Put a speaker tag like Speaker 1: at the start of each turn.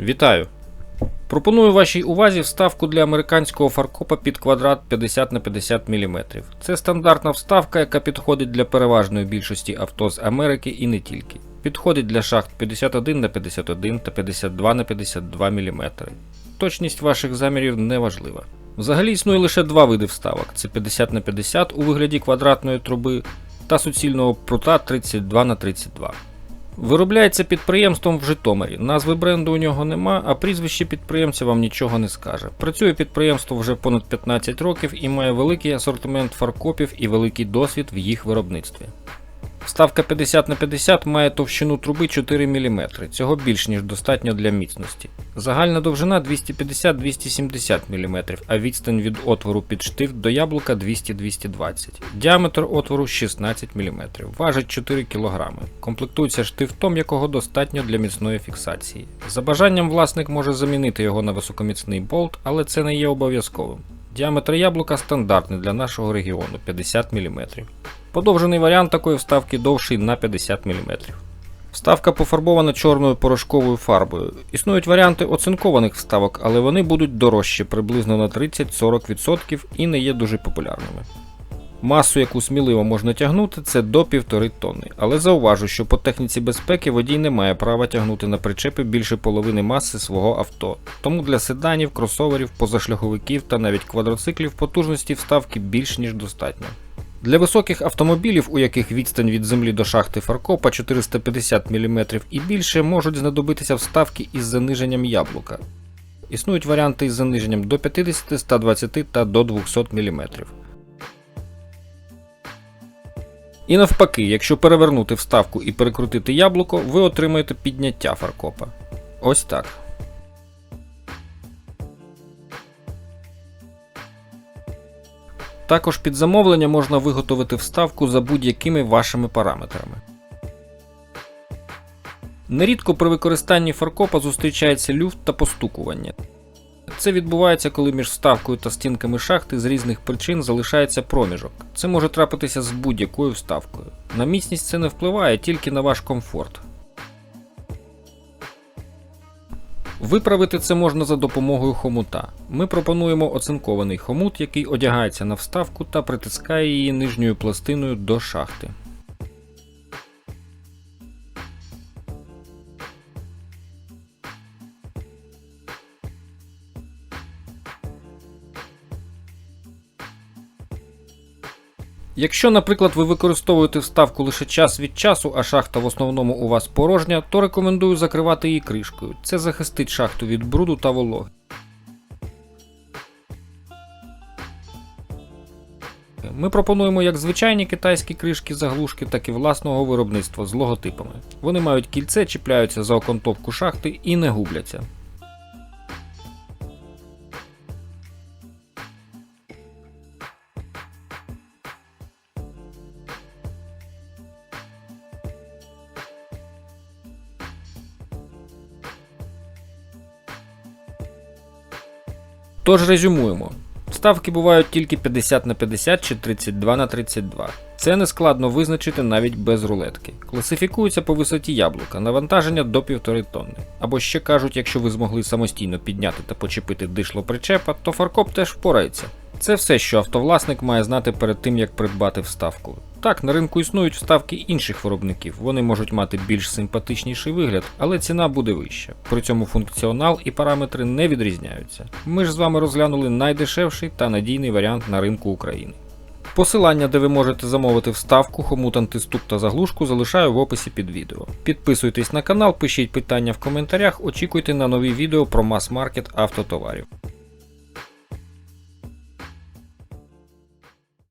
Speaker 1: Вітаю! Пропоную вашій увазі вставку для американського фаркопа під квадрат 50 на 50 мм. Це стандартна вставка, яка підходить для переважної більшості авто з Америки і не тільки. Підходить для шахт 51 на 51 та 52 на 52 мм. Точність ваших замірів не важлива. Взагалі існує лише два види вставок: це 50 на 50 у вигляді квадратної труби та суцільного прута 32 на 32. Виробляється підприємством в Житомирі. Назви бренду у нього нема, а прізвище підприємця вам нічого не скаже. Працює підприємство вже понад 15 років і має великий асортимент фаркопів і великий досвід в їх виробництві. Вставка 50 на 50 має товщину труби 4 мм, цього більш ніж достатньо для міцності. Загальна довжина 250-270 мм, а відстань від отвору під штифт до яблука 200-220 Діаметр отвору 16 мм, важить 4 кг. Комплектується штифтом, якого достатньо для міцної фіксації. За бажанням власник може замінити його на високоміцний болт, але це не є обов'язковим. Діаметр яблука стандартний для нашого регіону 50 мм. Подовжений варіант такої вставки довший на 50 мм. Вставка пофарбована чорною порошковою фарбою. Існують варіанти оцинкованих вставок, але вони будуть дорожчі приблизно на 30-40% і не є дуже популярними. Масу, яку сміливо можна тягнути, це до 1,5 тонни, але зауважу, що по техніці безпеки водій не має права тягнути на причепи більше половини маси свого авто. Тому для седанів, кросоверів, позашляховиків та навіть квадроциклів потужності вставки більш ніж достатньо. Для високих автомобілів, у яких відстань від землі до шахти фаркопа 450 мм і більше, можуть знадобитися вставки із заниженням яблука. Існують варіанти із заниженням до 50, 120 та до 200 мм. І навпаки, якщо перевернути вставку і перекрутити яблуко, ви отримаєте підняття фаркопа. Ось так. Також під замовлення можна виготовити вставку за будь-якими вашими параметрами. Нерідко при використанні фаркопа зустрічається люфт та постукування. Це відбувається, коли між вставкою та стінками шахти з різних причин залишається проміжок. Це може трапитися з будь-якою вставкою. На міцність це не впливає тільки на ваш комфорт. Виправити це можна за допомогою хомута. Ми пропонуємо оцинкований хомут, який одягається на вставку та притискає її нижньою пластиною до шахти. Якщо, наприклад, ви використовуєте вставку лише час від часу, а шахта в основному у вас порожня, то рекомендую закривати її кришкою. Це захистить шахту від бруду та вологи. Ми пропонуємо як звичайні китайські кришки заглушки, так і власного виробництва з логотипами. Вони мають кільце, чіпляються за окантовку шахти і не губляться. Тож резюмуємо. Ставки бувають тільки 50 на 50 чи 32 на 32. Це не складно визначити навіть без рулетки. Класифікуються по висоті яблука, навантаження до 1,5 тонни. Або ще кажуть, якщо ви змогли самостійно підняти та почепити дишло причепа, то фаркоп теж впорається. Це все, що автовласник має знати перед тим, як придбати вставку. Так, на ринку існують вставки інших виробників, вони можуть мати більш симпатичніший вигляд, але ціна буде вища. При цьому функціонал і параметри не відрізняються. Ми ж з вами розглянули найдешевший та надійний варіант на ринку України. Посилання, де ви можете замовити вставку, хомут антиступ та заглушку, залишаю в описі під відео. Підписуйтесь на канал, пишіть питання в коментарях, очікуйте на нові відео про мас-маркет автотоварів.